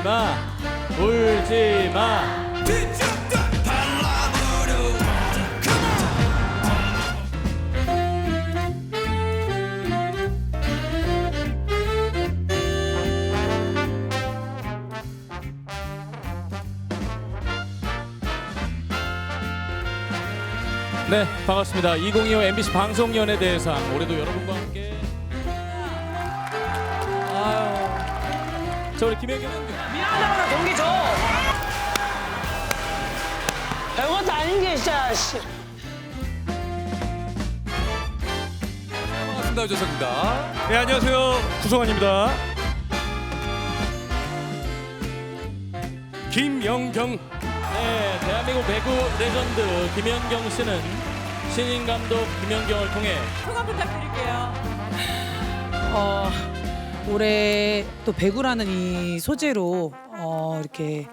울지 마 울지 마. 네 반갑습니다. 2025 MBC 방송연예 대상 올해도 여러분과 함께 자 우리 김혜경 미안하다고 동기 줘. 별것도 아닌 게 진짜. 씨. 반갑습니다. 유재석입니다. 네 안녕하세요 구성환입니다 김영경 네 대한민국 배구 레전드 김연경 씨는 신인 감독 김연경을 통해 소감 부탁드릴게요. 어, 올해 또 배구라는 이 소재로 어, 이렇게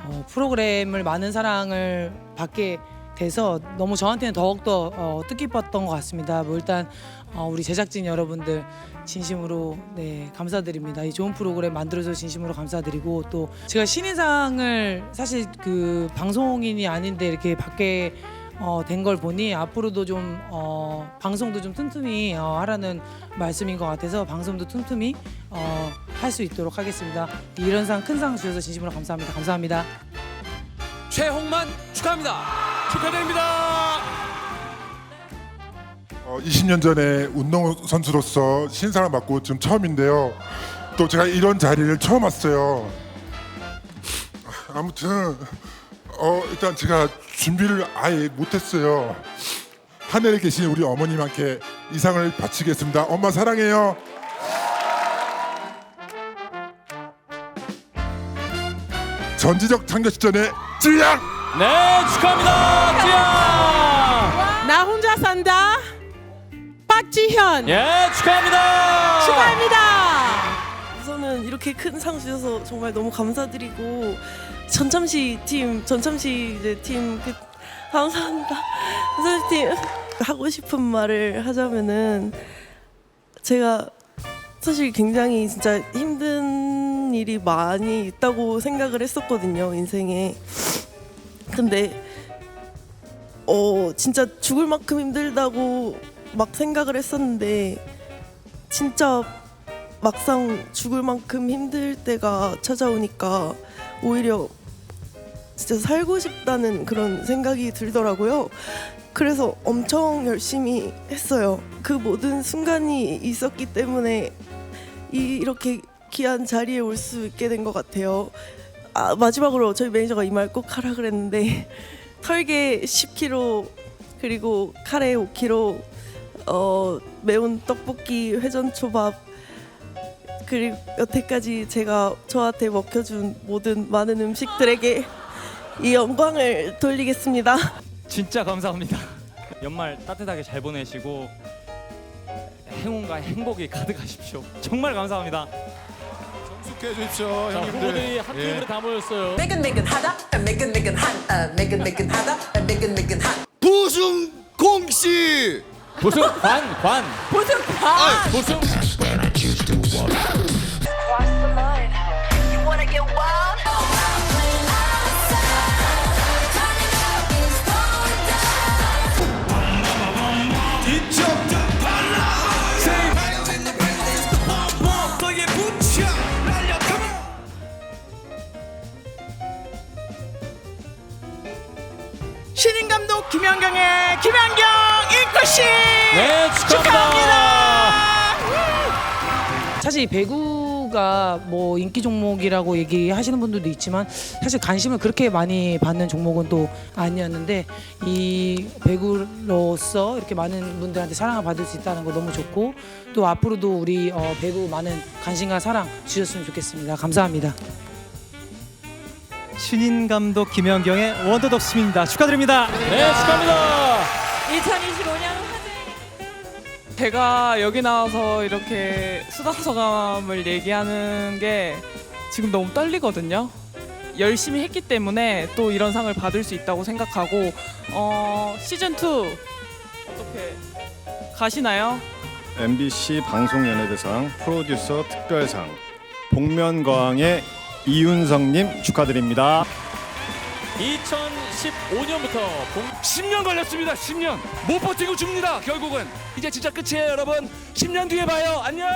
어, 프로그램을 많은 사랑을 받게 돼서 너무 저한테는 더욱더 어, 뜻깊었던 것 같습니다. 뭐 일단 어, 우리 제작진 여러분들 진심으로 네, 감사드립니다. 이 좋은 프로그램 만들어서 진심으로 감사드리고 또 제가 신인상을 사실 그 방송인이 아닌데 이렇게 받게 어, 된 걸 보니 앞으로도 좀 어, 방송도 좀 틈틈이 어, 하라는 말씀인 것 같아서 방송도 틈틈이 어, 할 수 있도록 하겠습니다. 이런 상 큰 상 주셔서 진심으로 감사합니다. 감사합니다. 최홍만 축하합니다. 축하드립니다 어, 20년 전에 운동 선수로서 신상을 받고 지금 처음인데요. 또 제가 이런 자리를 처음 왔어요. 아무튼 어, 일단 제가 준비를 아예 못했어요. 하늘에 계신 우리 어머님한테 이상을 바치겠습니다. 엄마 사랑해요. 전지적 창조 시전의 찌양! 네 축하합니다 찌양 나 혼자 산다. 박지현 예 축하합니다 축하합니다. 우선은 이렇게 큰 상 주셔서 정말 너무 감사드리고 전참시 팀 전참시 이제 팀 그 감사합니다 전참시 팀 하고 싶은 말을 하자면은 제가 사실 굉장히 진짜 힘든 일이 많이 있다고 생각을 했었거든요 인생에. 근데 어 진짜 죽을 만큼 힘들다고 막 생각을 했었는데 진짜 막상 죽을 만큼 힘들 때가 찾아오니까 오히려 진짜 살고 싶다는 그런 생각이 들더라고요. 그래서 엄청 열심히 했어요. 그 모든 순간이 있었기 때문에 이, 이렇게 귀한 자리에 올 수 있게 된 것 같아요. 아, 마지막으로 저희 매니저가 이 말 꼭 하라 그랬는데 털개 10kg 그리고 카레 5kg 어, 매운 떡볶이 회전 초밥 그리고 여태까지 제가 저한테 먹혀준 모든 많은 음식들에게 이 영광을 돌리겠습니다. 진짜 감사합니다. 연말 따뜻하게 잘 보내시고 행운과 행복이 가득하십시오. 정말 감사합니다. 축하해 주십시오, 자 후보들이 한 테이블에 다 모였어요 매끈매끈하다 매끈매끈한 매끈매끈하다 매끈매끈한 부승 공씨. 보승 관 관 보승 봐. 보승 사실 이 배구가 뭐 인기 종목이라고 얘기하시는 분들도 있지만 사실 관심을 그렇게 많이 받는 종목은 또 아니었는데 이 배구로서 이렇게 많은 분들한테 사랑을 받을 수 있다는 거 너무 좋고 또 앞으로도 우리 어, 배구 많은 관심과 사랑 주셨으면 좋겠습니다. 감사합니다. 신인 감독 김연경의 원더덕심입니다. 축하드립니다. 네 축하합니다 2025년 화제. 제가 여기 나와서 이렇게 수상소감을 얘기하는 게 지금 너무 떨리거든요. 열심히 했기 때문에 또 이런 상을 받을 수 있다고 생각하고 어, 시즌 2 어떻게 가시나요? MBC 방송연예대상 프로듀서 특별상 복면가왕의 이윤성님 축하드립니다. 2015년부터 공 10년 걸렸습니다. 10년 못 버티고 줍니다. 결국은 이제 진짜 끝이에요, 여러분. 10년 뒤에 봐요. 안녕.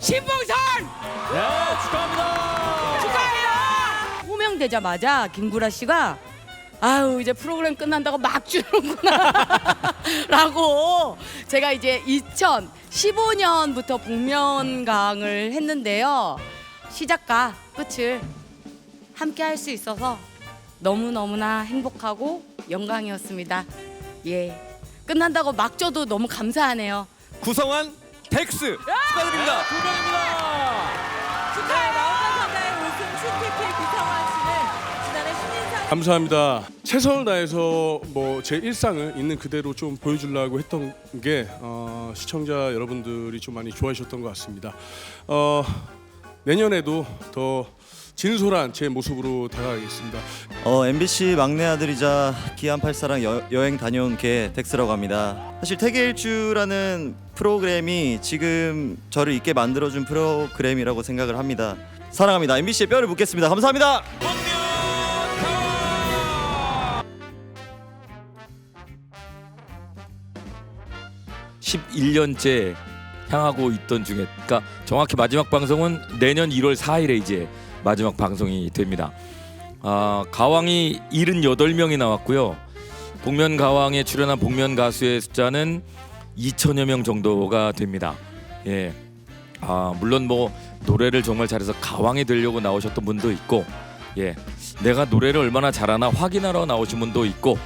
신봉선 네, 축하합니다. 호명되자마자 김구라 씨가 아유 이제 프로그램 끝난다고 막 주는구나 라고 제가 이제 2015년부터 복면가왕을 했는데요 시작과 끝을 함께 할 수 있어서 너무너무나 행복하고 영광이었습니다 예 끝난다고 막 줘도 너무 감사하네요 구성한 덱스 축하드립니다. 두 명입니다. 감사합니다. 최선을 다해서 뭐 제 일상을 있는 그대로 좀 보여주려고 했던 게 어, 시청자 여러분들이 좀 많이 좋아하셨던 것 같습니다. 어, 내년에도 더 진솔한 제 모습으로 다가가겠습니다. 어, MBC 막내 아들이자 기안 84랑 여, 여행 다녀온 개 덱스라고 합니다. 사실 태계 일주라는 프로그램이 지금 저를 있게 만들어준 프로그램이라고 생각을 합니다. 사랑합니다. MBC의 뼈를 묻겠습니다. 감사합니다. 11년째 향하고 있던 중에 그러니까 정확히 마지막 방송은 내년 1월 4일에 이제 마지막 방송이 됩니다. 아, 가왕이 78명이 나왔고요. 복면 가왕에 출연한 복면 가수의 숫자는 2천여 명 정도가 됩니다. 예. 아, 물론 뭐 노래를 정말 잘해서 가왕이 되려고 나오셨던 분도 있고 예. 내가 노래를 얼마나 잘하나 확인하러 나오신 분도 있고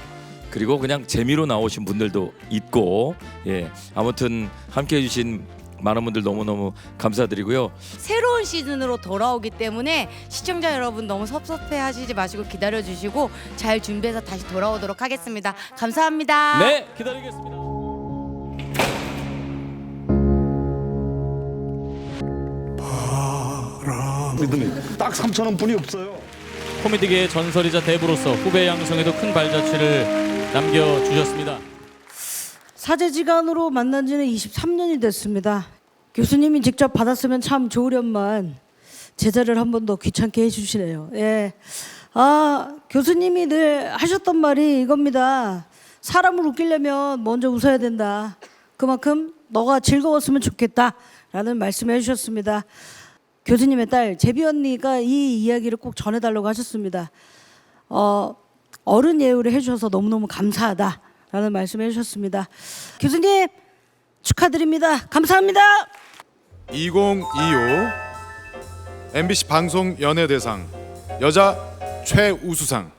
그리고 그냥 재미로 나오신 분들도 있고 예. 아무튼 함께 해주신 많은 분들 너무너무 감사드리고요. 새로운 시즌으로 돌아오기 때문에 시청자 여러분 너무 섭섭해 하시지 마시고 기다려 주시고 잘 준비해서 다시 돌아오도록 하겠습니다. 감사합니다. 네, 기다리겠습니다. 딱 3천 원 뿐이 없어요. 코미디계의 전설이자 대부로서 후배 양성에도 큰 발자취를 남겨주셨습니다. 사제지간으로 만난 지는 23년이 됐습니다. 교수님이 직접 받았으면 참 좋으련만 제자를 한 번 더 귀찮게 해주시네요. 예. 아, 교수님이 늘 하셨던 말이 이겁니다. 사람을 웃기려면 먼저 웃어야 된다. 그만큼 너가 즐거웠으면 좋겠다. 라는 말씀을 해주셨습니다. 교수님의 딸 제비 언니가 이 이야기를 꼭 전해달라고 하셨습니다. 어, 어른 예우를 해주셔서 너무너무 감사하다라는 말씀을 해주셨습니다. 교수님 축하드립니다. 감사합니다. 2025 MBC 방송 연예대상 여자 최우수상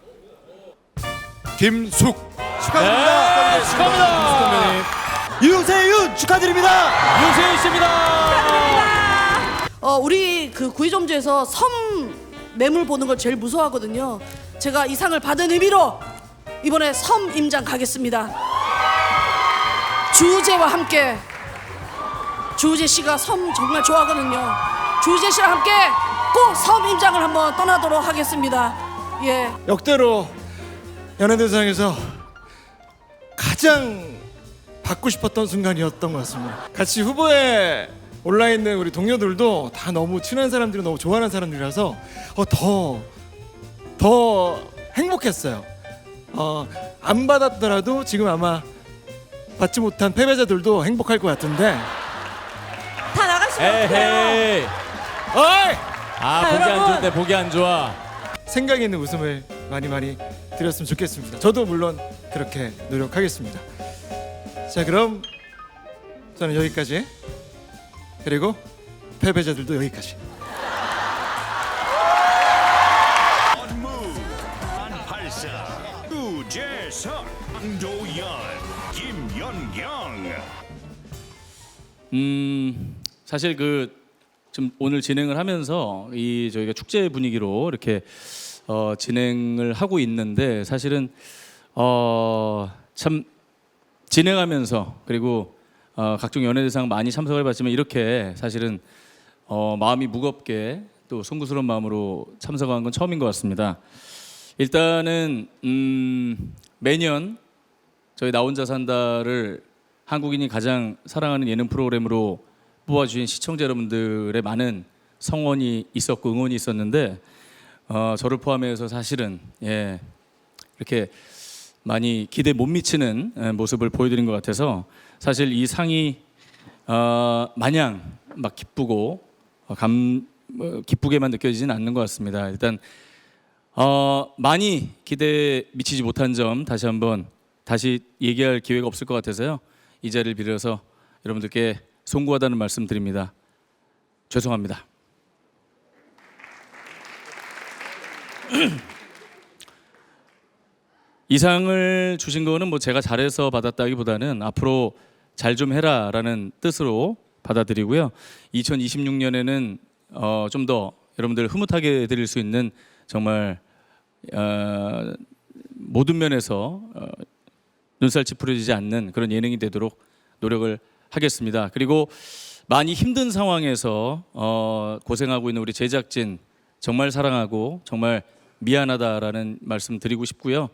김숙 축하드립니다. 네, 축하합니다. 유세윤 축하드립니다. 유세윤 씨입니다. 어, 우리 그 구의점주에서 섬 매물 보는 걸 제일 무서워하거든요. 제가 이 상을 받은 의미로 이번에 섬 임장 가겠습니다. 주우재와 함께 주우재 씨가 섬 정말 좋아하거든요. 주우재 씨랑 함께 꼭 섬 임장을 한번 떠나도록 하겠습니다. 예. 역대로 연예대상에서 가장 받고 싶었던 순간이었던 것 같습니다. 같이 후보에 올라 있는 우리 동료들도 다 너무 친한 사람들이 너무 좋아하는 사람들이라서 어, 더, 더 행복했어요. 어, 안 받았더라도 지금 아마 받지 못한 패배자들도 행복할 것 같은데. 다 나가시면 에헤이. 어이! 아, 자, 보기 안 여러분. 좋은데 보기 안 좋아. 생각 있는 웃음을 많이 많이 드렸으면 좋겠습니다. 저도 물론 그렇게 노력하겠습니다. 자, 그럼 저는 여기까지. 그리고 패배자들도 여기까지. 우재석 강도연 김연경 음 사실 그좀 오늘 진행을 하면서 이 저희가 축제 분위기로 이렇게 어, 진행을 하고 있는데 사실은 어, 참 진행하면서 그리고 어, 각종 연예대상 많이 참석을 봤지만 이렇게 사실은 어, 마음이 무겁게 또 송구스러운 마음으로 참석한 건 처음인 것 같습니다. 일단은 음, 매년 저희 나 혼자 산다를 한국인이 가장 사랑하는 예능 프로그램으로 뽑아주신 시청자 여러분들의 많은 성원이 있었고 응원이 있었는데 어, 저를 포함해서 사실은 예, 이렇게 많이 기대 못 미치는 예, 모습을 보여드린 것 같아서 사실 이 상이 어, 마냥 막 기쁘고 어, 감 어, 기쁘게만 느껴지진 않는 것 같습니다. 일단 어, 많이 기대에 미치지 못한 점 다시 한번 다시 얘기할 기회가 없을 것 같아서요. 이 자리를 빌어서 여러분들께 송구하다는 말씀 드립니다. 죄송합니다. 이상을 주신 거는 뭐 제가 잘해서 받았다기보다는 앞으로 잘 좀 해라라는 뜻으로 받아들이고요. 2026년에는 어, 좀 더 여러분들 흐뭇하게 드릴 수 있는 정말 어, 모든 면에서 어, 눈살 찌푸려지지 않는 그런 예능이 되도록 노력을 하겠습니다. 그리고 많이 힘든 상황에서 어, 고생하고 있는 우리 제작진 정말 사랑하고 정말 미안하다라는 말씀 드리고 싶고요.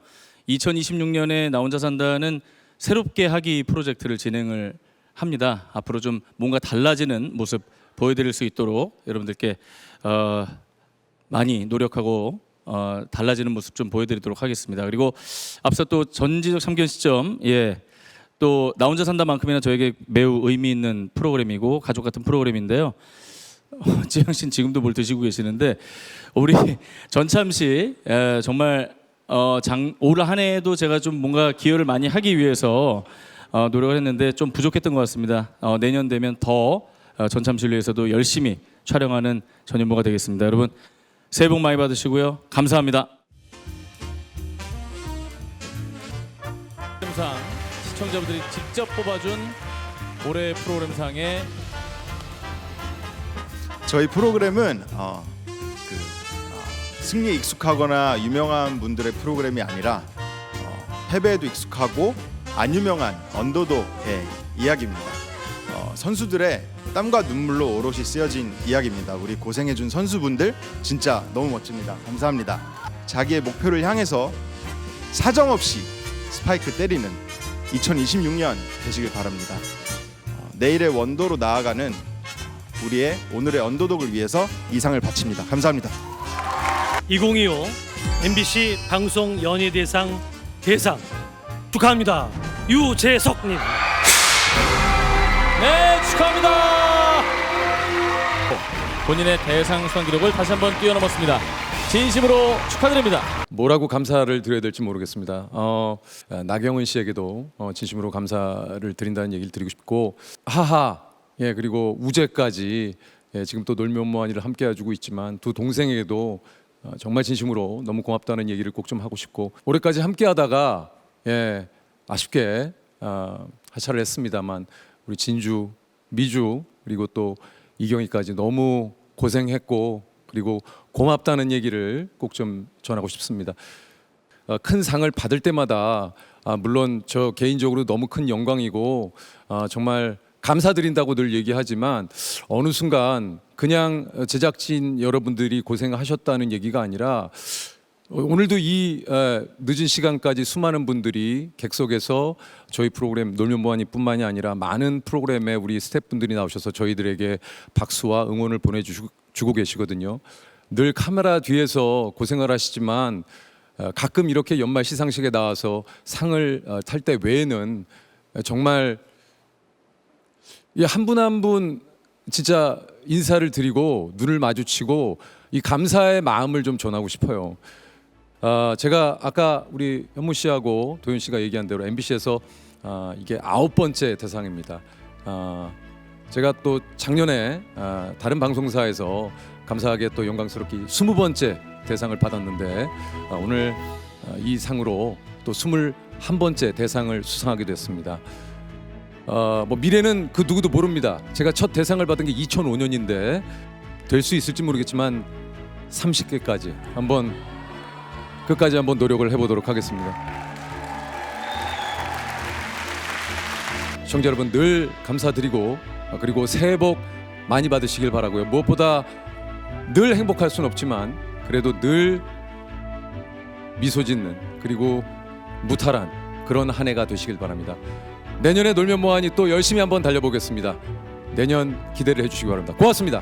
2026년에 나 혼자 산다는 새롭게 하기 프로젝트를 진행을 합니다. 앞으로 좀 뭔가 달라지는 모습 보여드릴 수 있도록 여러분들께 어, 많이 노력하고 어, 달라지는 모습 좀 보여드리도록 하겠습니다. 그리고 앞서 또 전지적 참견 시점 예. 또 나 혼자 산다만큼이나 저에게 매우 의미 있는 프로그램이고 가족 같은 프로그램인데요. 어, 지영 씨는 지금도 뭘 드시고 계시는데 우리 전참 씨 에, 정말 어, 장, 올 한 해에도 제가 좀 뭔가 기여를 많이 하기 위해서 어, 노력을 했는데 좀 부족했던 것 같습니다. 어, 내년 되면 더 어, 전참 씨를 위해서도 열심히 촬영하는 전현무가 되겠습니다. 여러분 새해 복 많이 받으시고요. 감사합니다. 상 시청자분들이 직접 뽑아준 올해 프로그램상의 저희 프로그램은 어, 그, 어, 승리에 익숙하거나 유명한 분들의 프로그램이 아니라 어, 패배에도 익숙하고 안 유명한 언더독의 이야기입니다. 어, 선수들의 땀과 눈물로 오롯이 쓰여진 이야기입니다. 우리 고생해준 선수분들 진짜 너무 멋집니다. 감사합니다. 자기의 목표를 향해서 사정없이 스파이크 때리는 2026년 되시길 바랍니다. 어, 내일의 원도로 나아가는 우리의 오늘의 언더독을 위해서 이상을 바칩니다. 감사합니다. 2025 MBC 방송 연예대상 대상 축하합니다. 유재석님. 네 축하합니다. 본인의 대상 수상 기록을 다시 한번 뛰어넘었습니다. 진심으로 축하드립니다. 뭐라고 감사를 드려야 될지 모르겠습니다. 어, 나경은 씨에게도 어, 진심으로 감사를 드린다는 얘기를 드리고 싶고 하하 예 그리고 우재까지 예, 지금 또 놀면뭐하니를 함께 해주고 있지만 두 동생에게도 어, 정말 진심으로 너무 고맙다는 얘기를 꼭 좀 하고 싶고 올해까지 함께하다가 예 아쉽게 어, 하차를 했습니다만 우리 진주 미주 그리고 또 이경희까지 너무 고생했고 그리고 고맙다는 얘기를 꼭 좀 전하고 싶습니다. 어, 큰 상을 받을 때마다 아, 물론 저 개인적으로 너무 큰 영광이고 아, 정말 감사드린다고 늘 얘기하지만 어느 순간 그냥 제작진 여러분들이 고생하셨다는 얘기가 아니라 어, 오늘도 이 에, 늦은 시간까지 수많은 분들이 객석에서 저희 프로그램 놀면 뭐하니뿐만이 아니라 많은 프로그램에 우리 스태프분들이 나오셔서 저희들에게 박수와 응원을 보내주고 계시거든요. 늘 카메라 뒤에서 고생을 하시지만 어, 가끔 이렇게 연말 시상식에 나와서 상을 어, 탈때 외에는 정말 한 분 한 분 진짜 인사를 드리고 눈을 마주치고 이 감사의 마음을 좀 전하고 싶어요. 아, 제가 아까 우리 현무 씨하고 도현 씨가 얘기한 대로 MBC에서 아, 이게 아홉 번째 대상입니다. 아, 제가 또 작년에 아, 다른 방송사에서 감사하게 또 영광스럽게 스무 번째 대상을 받았는데 아, 오늘 아, 이 상으로 또 스물 한 번째 대상을 수상하게 됐습니다. 어, 뭐 미래는 그 누구도 모릅니다. 제가 첫 대상을 받은 게 2005년인데 될 수 있을지 모르겠지만 30개까지 한번 끝까지 한번 노력을 해보도록 하겠습니다. 시청자 여러분 늘 감사드리고 아, 그리고 새해 복 많이 받으시길 바라고요. 무엇보다 늘 행복할 수는 없지만 그래도 늘 미소 짓는 그리고 무탈한 그런 한 해가 되시길 바랍니다. 내년에 놀면 뭐하니 또 열심히 한번 달려보겠습니다. 내년 기대를 해주시기 바랍니다. 고맙습니다.